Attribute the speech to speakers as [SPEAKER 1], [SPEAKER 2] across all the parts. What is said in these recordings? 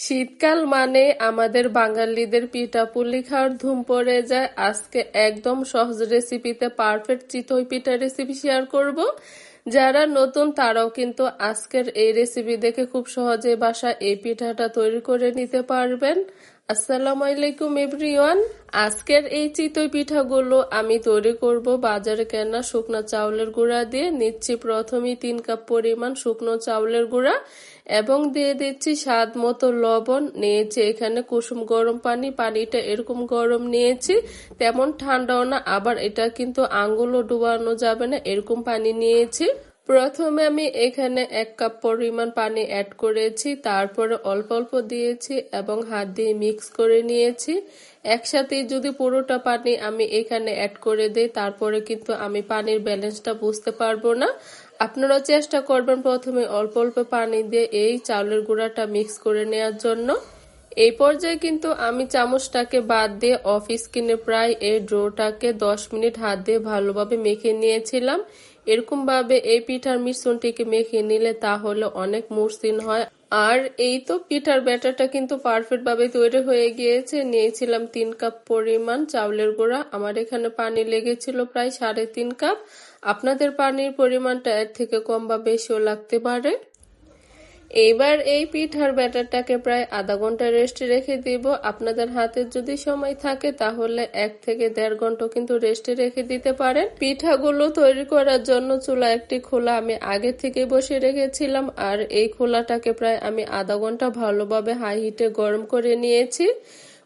[SPEAKER 1] শীতকাল মানে আমাদের বাঙালিদের পিঠা পুলি খাওয়ার ধুম পড়ে যায়। আজকে একদম সহজ রেসিপিতে পারফেক্ট চিতই পিঠা রেসিপি শেয়ার করব। যারা নতুন, তারাও কিন্তু আজকের এই রেসিপি দেখে খুব সহজে বাসা এই পিঠাটা তৈরি করে নিতে পারবেন। আসসালামু আলাইকুম, এভরিওয়ান। আজকের এই চিতই পিঠাগুলো আমি তৈরি করব বাজারে কেনা শুকনো চাউলের গুঁড়া দিয়ে। নিচ্ছি প্রথমেই তিন কাপ পরিমাণ শুকনো চাউলের গুঁড়া এবং দিয়ে দিচ্ছি স্বাদ মতো লবণ। নিয়েছি এখানে কুসুম গরম পানি, পানিটা এরকম গরম নিয়েছি। তেমন ঠান্ডাও না, আবার এটা কিন্তু আঙ্গুলও ডুবানো যাবে না, এরকম পানি নিয়েছি। প্রথমে আমি এখানে এক কাপ পরিমাণ পানি অ্যাড করেছি, তারপরে অল্প অল্প দিয়েছি এবং হাত দিয়ে মিক্স করে নিয়েছি। একসাথে যদি পুরোটা পানি আমি এখানে অ্যাড করে দিই, তারপরে কিন্তু আমি পানির ব্যালেন্সটা বুঝতে পারব না। আপনারা চেষ্টা করবেন প্রথমে অল্প অল্প পানি দিয়ে এই চাউলের গুঁড়াটা মিক্স করে নেওয়ার জন্য। এই পর্যায়ে কিন্তু আমি চামচটাকে বাদ দিয়ে অফ স্কিনে প্রায় এই ড্রোটাকে দশ মিনিট হাত দিয়ে ভালোভাবে মেখে নিয়েছিলাম। এরকম ভাবে এই পিঠার মিশ্রণটিকে মেখে নিলে তাহলে অনেক মসৃণ হয়। আর এই তো পিঠার ব্যাটারটা কিন্তু পারফেক্ট ভাবে তৈরি হয়ে গিয়েছে। নিয়েছিলাম তিন কাপ পরিমাণ চাউলের গুঁড়া। আমার এখানে পানি লেগেছিল প্রায় সাড়ে তিন কাপ। আপনাদের পানির পরিমাণটা এর থেকে কম বা বেশিও লাগতে পারে। এইবার এই পিঠার ব্যাটারটাকে প্রায় আধা ঘণ্টা রেস্টে রেখে দিব। আপনাদের হাতে যদি সময় থাকে তাহলে এক থেকে দেড় ঘণ্টা কিন্তু রেস্টে রেখে দিতে পারেন। পিঠাগুলো তৈরি করার জন্য চুলা একটি খোলা আমি আগে থেকে বসে রেখেছিলাম আর এই খোলাটাকে প্রায় আমি আধা ঘণ্টা ভালোভাবে হাই হিটে গরম করে নিয়েছি।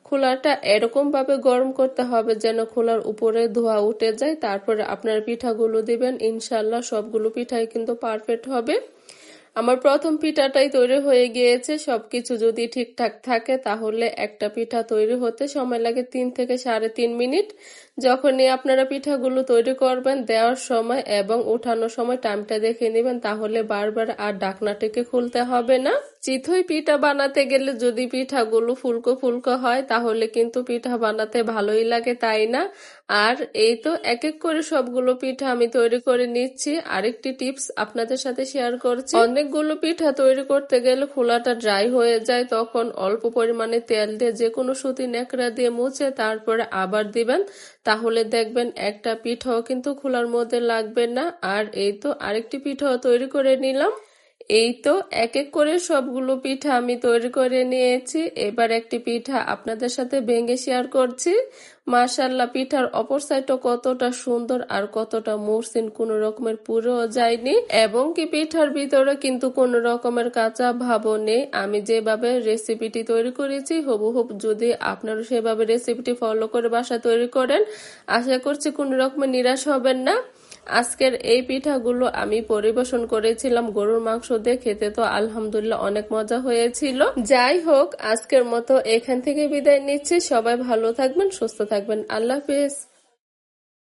[SPEAKER 1] খোলাটা এরকম ভাবে গরম করতে হবে যেন খোলার উপরে ধোয়া উঠে যায়। তারপরে আপনার পিঠাগুলো দিবেন। ইনশাল্লাহ সবগুলো পিঠাই কিন্তু পারফেক্ট হবে। আমার প্রথম পিঠাটাই তৈরি হয়ে গিয়েছে, সবকিছু যদি ঠিকঠাক থাকে তাহলে একটা পিঠা তৈরি হতে সময় লাগে তিন থেকে সাড়ে তিন মিনিট। যখনই আপনারা পিঠাগুলো তৈরি করবেন, দেওয়ার সময় এবং উঠানোর সময় টাইমটা দেখে নেবেন, তাহলে বারবার আর ডাকনাটিকে খুলতে হবে না। চিথই পিঠা বানাতে গেলে যদি পিঠাগুলো ফুলকো ফুলকো হয়, তাহলে কিন্তু পিঠা বানাতে ভালোই লাগে, তাই না? আর এই তো এক এক করে সবগুলো পিঠা আমি তৈরি করে নিচ্ছি। আরেকটি টিপস আপনাদের সাথে শেয়ার করছি। অনেকগুলো পিঠা তৈরি করতে গেলে খোলাটা ড্রাই হয়ে যায়, তখন অল্প পরিমাণে তেল দিয়ে যে কোনো সুতি নেকড়া দিয়ে মুছে তারপরে আবার দিবেন। তাহলে দেখবেন একটা পিঠাও কিন্তু খোলার মধ্যে লাগবে না। আর এই তো আরেকটি পিঠাও তৈরি করে নিলাম। এই তো এক এক করে সবগুলো পিঠা আমি তৈরি করে নিয়েছি। এবার একটি পিঠা আপনাদের সাথে ভেঙে শেয়ার করছি। মার্শাল্লাহ পিঠার অপর সাইডটা কতটা সুন্দর আর কতটা মসৃণ, কোন রকমের পুরো যায়নি। এবং কি পিঠার ভিতরে কিন্তু কোন রকমের কাঁচা ভাবও নেই। আমি যেভাবে রেসিপিটি তৈরি করেছি হবু হব যদি আপনারা সেভাবে রেসিপিটি ফলো করে বাসা তৈরি করেন, আশা করছি কোন রকমের নিরাশ হবেন না। আজকের এই পিঠাগুলো আমি পরিবেশন করেছিলাম গরুর মাংস দিয়ে, খেতে তো আলহামদুলিল্লাহ অনেক মজা হয়েছিল। যাই হোক, আজকের মতো এখান থেকে বিদায় নিচ্ছি। সবাই ভালো থাকবেন, সুস্থ থাকবেন। আল্লাহ হাফিজ।